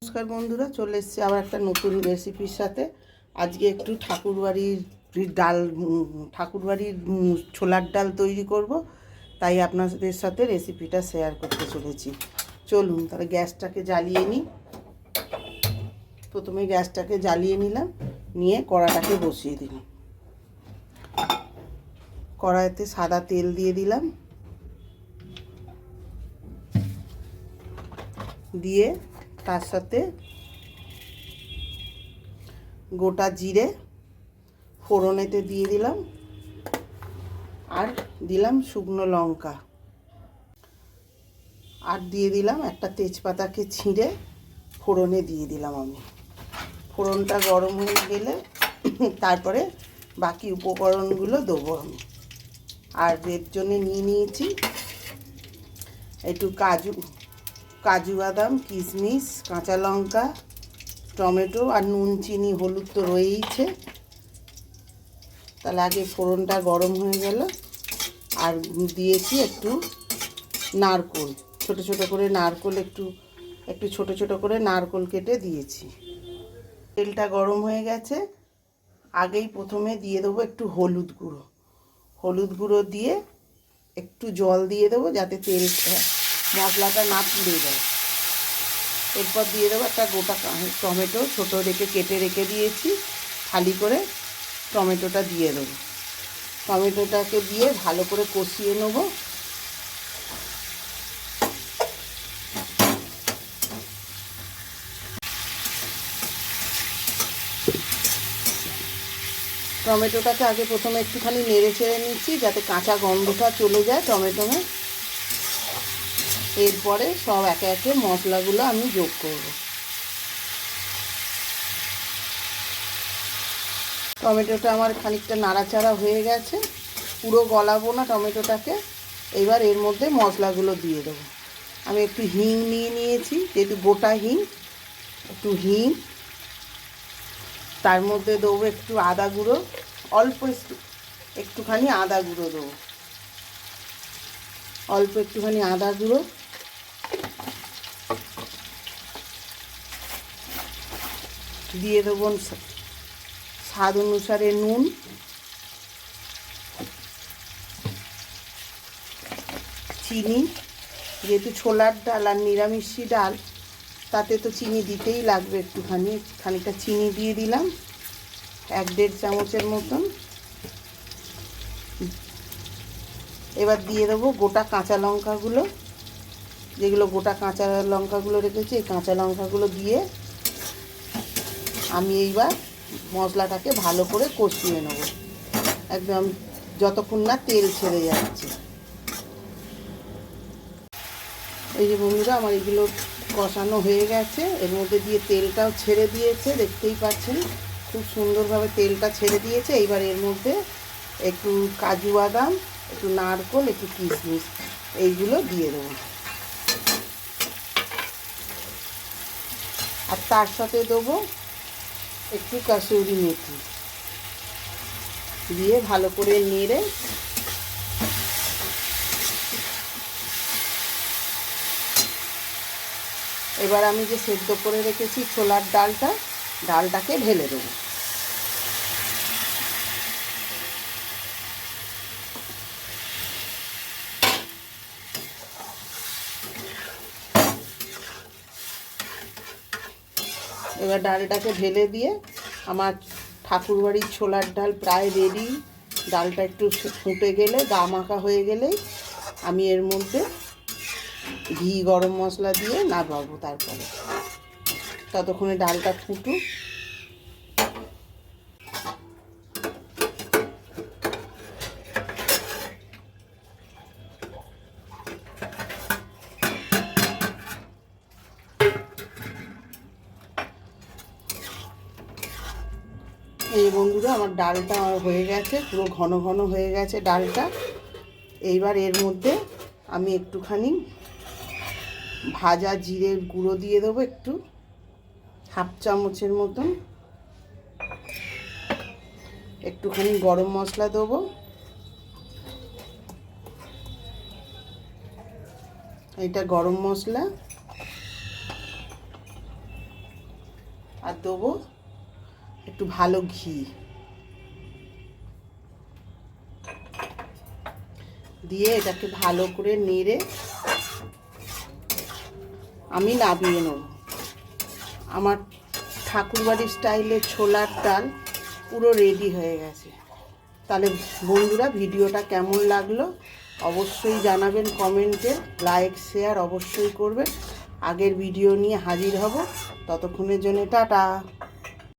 নমস্কার বন্ধুরা, চলে এসেছি আবার একটা নতুন রেসিপির সাথে। আজকে একটু ঠাকুরবাড়ির ডাল ঠাকুরবাড়ির ছোলার ডাল তৈরি করব। তাই আপনাদের সাথে রেসিপিটা শেয়ার করতে চলেছি। চলুন, তাহলে গ্যাসটাকে জ্বালিয়ে নিই। প্রথমে গ্যাসটাকে জ্বালিয়ে নিলাম, নিয়ে কড়াটাকে বসিয়ে দিলাম। কড়াইতে সাদা তেল দিয়ে দিলাম। দিয়ে তার সাথে গোটা জিরে ফোড়নেতে দিয়ে দিলাম আর দিলাম শুকনো লঙ্কা। আর দিয়ে দিলাম একটা তেজপাতাকে ছিঁড়ে ফোড়নে দিয়ে দিলাম আমি। ফোড়নটা গরম হয়ে গেলে তারপরে বাকি উপকরণগুলো দেবো আমি। আর এর জন্য নিয়ে নিয়েছি একটু কাজু। কাজু বাদাম, কিশমিশ, কাঁচা লঙ্কা, টমেটো আর নুন, চিনি, হলুদ তো রয়েইছে। তাহলে আগে ফোড়নটা গরম হয়ে গেল। আর দিয়েছি একটু নারকোল। ছোট ছোট করে নারকোল একটু একটু ছোট ছোট করে নারকোল কেটে দিয়েছি। তেলটা গরম হয়ে গেছে। আগেই প্রথমে দিয়ে দেবো একটু হলুদ গুঁড়ো। হলুদ গুঁড়ো দিয়ে একটু জল দিয়ে দেবো যাতে তেলটা মশলাটা না পুড়ে যায় এরপর দিয়ে দেবো একটা গোটা টমেটো, ছোটো রেখে কেটে রেখে দিয়েছি। খালি করে টমেটোটা দিয়ে দেবো। টমেটোটাকে দিয়ে ভালো করে কষিয়ে নেব। টমেটোটাকে আগে প্রথমে একটুখানি নেড়ে চেড়ে নিচ্ছি, যাতে কাঁচা গন্ধটা চলে যায় টমেটোমে এরপরে সব একে একে মশলাগুলো আমি যোগ করব। টমেটোটা আমার খানিকটা নাড়াচাড়া হয়ে গেছে। পুরো গলাবো না টমেটোটাকে। এবার এর মধ্যে মশলাগুলো দিয়ে দেবো। আমি একটু হিং নিয়ে নিয়েছি, যেহেতু গোটা হিং, একটু হিং। তার মধ্যে দেবো একটু আদা গুঁড়ো, অল্প একটু, একটুখানি আদা গুঁড়ো দেবো। অল্প একটুখানি আদা গুঁড়ো। দিয়ে দেবো স্বাদ অনুসারে নুন। চিনি, যেহেতু ছোলার ডাল আর নিরামিষি ডাল, তাতে তো চিনি দিতেই লাগবে একটুখানি। খানিকটা চিনি দিয়ে দিলাম, এক দেড় চামচের মতন। এবার দিয়ে দেবো গোটা কাঁচা লঙ্কাগুলো। যেগুলো গোটা কাঁচা লঙ্কাগুলো রেখেছি, এই কাঁচা লঙ্কাগুলো দিয়ে আমি এইবার মশলাটাকে ভালো করে কষিয়ে নেব। একদম যতক্ষণ না তেল ছেড়ে যাচ্ছে। এই যে বন্ধুরা, আমার এগুলো কষানো হয়ে গেছে। এর মধ্যে দিয়ে তেলটাও ছেড়ে দিয়েছে, দেখতেই পাচ্ছেন। খুব সুন্দরভাবে তেলটা ছেড়ে দিয়েছে। এইবার এর মধ্যে একটু কাজু বাদাম, একটু নারকোল, একটু কিশমিশ, এইগুলো দিয়ে দেবো। আর তার সাথে দেবো একটু কাসুরি মেথি। দিয়ে ভালো করে নেড়ে এবার আমি যে সেদ্ধ করে রেখেছি ছোলার ডালটা, ডালটাকে ঢেলে দেবো। এবার ডালটাকে ঢেলে দিয়ে আমার ঠাকুরবাড়ির ছোলার ডাল প্রায় রেডি ডালটা একটু ফুটে গেলে, গা মাখা হয়ে গেলেই আমি এর মধ্যে ঘি, গরম মশলা দিয়ে নামাবো তারপরে। ততক্ষণে ডালটা ফুটুক। এই বন্ধুরা, আমার ডালটা হয়ে গেছে, পুরো ঘন ঘন হয়ে গেছে ডালটা। এইবার এর মধ্যে আমি একটুখানি ভাজা জিরের গুঁড়ো দিয়ে দেবো একটু, হাফ চামচের মতন। একটুখানি গরম মশলা দেবো। এটা গরম মশলা। আর দেবো একটু ভালো ঘি। দিয়ে এটাকে ভালো করে নেড়ে আমি নাবিয়ে নেব। আমার ঠাকুরবাড়ির স্টাইলে ছোলার ডাল পুরো রেডি হয়ে গেছে। তাহলে বন্ধুরা ভিডিওটা কেমন লাগল অবশ্যই জানাবেন কমেন্টে, লাইক, শেয়ার অবশ্যই করবেন। আগের ভিডিও নিয়ে হাজির হব। ততক্ষণের জন্য টাটা।